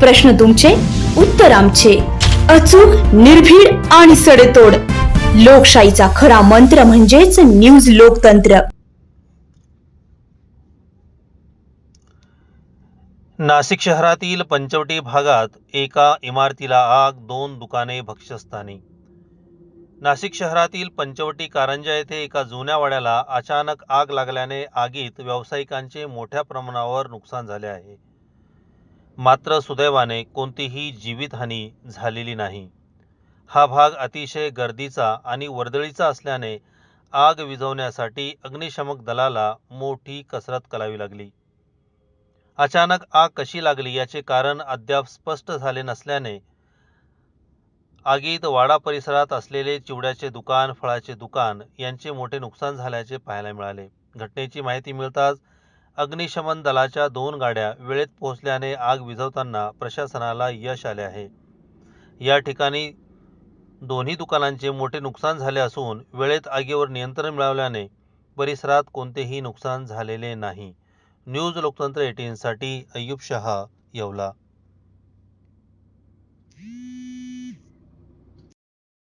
प्रश्न तुमचे उत्तर आमचे. अचूक निर्भीड आणि सडेतोड. लोकशाहीचा खरा मंत्र म्हणजेच न्यूज लोकतंत्र. नाशिक शहरातील पंचवटी भागात एका इमारतीला आग दोन दुकाने भक्ष्यस्थानी. नाशिक शहरातील पंचवटी कारंजा येथे एका जुन्या वाड्याला अचानक आग लागल्याने आगीत व्यावसायिकांचे मोठ्या प्रमाणावर नुकसान झाले आहे. मात्र सुदैवाने कोणतीही जीवितहानी झालेली नाही. हा भाग अतिशय गर्दीचा आणि वर्दळीचा असल्याने आग विझवण्यासाठी अग्निशमक दलाला मोठी कसरत करावी लागली. अचानक आग कशी लागली याचे कारण अद्याप स्पष्ट झाले नसल्याने आगीत वाडा परिसरात असलेले चिवड्याचे दुकान फळाचे दुकान यांचे मोठे नुकसान झाल्याचे पाहायला मिळाले. घटनेची माहिती मिळताच अग्निशमन दलाच्या दोन गाड्या वेळेत पोहोचल्याने आग विझवताना प्रशासनाला यश आले आहे. या ठिकाणी दोन्ही दुकानांचे मोठे नुकसान झाले असून वेळेत आगीवर नियंत्रण मिळवल्याने परिसरात कोणतेही नुकसान झालेले नाही. न्यूज लोकतंत्र एटीनसाठी अय्यूब शहा येवला.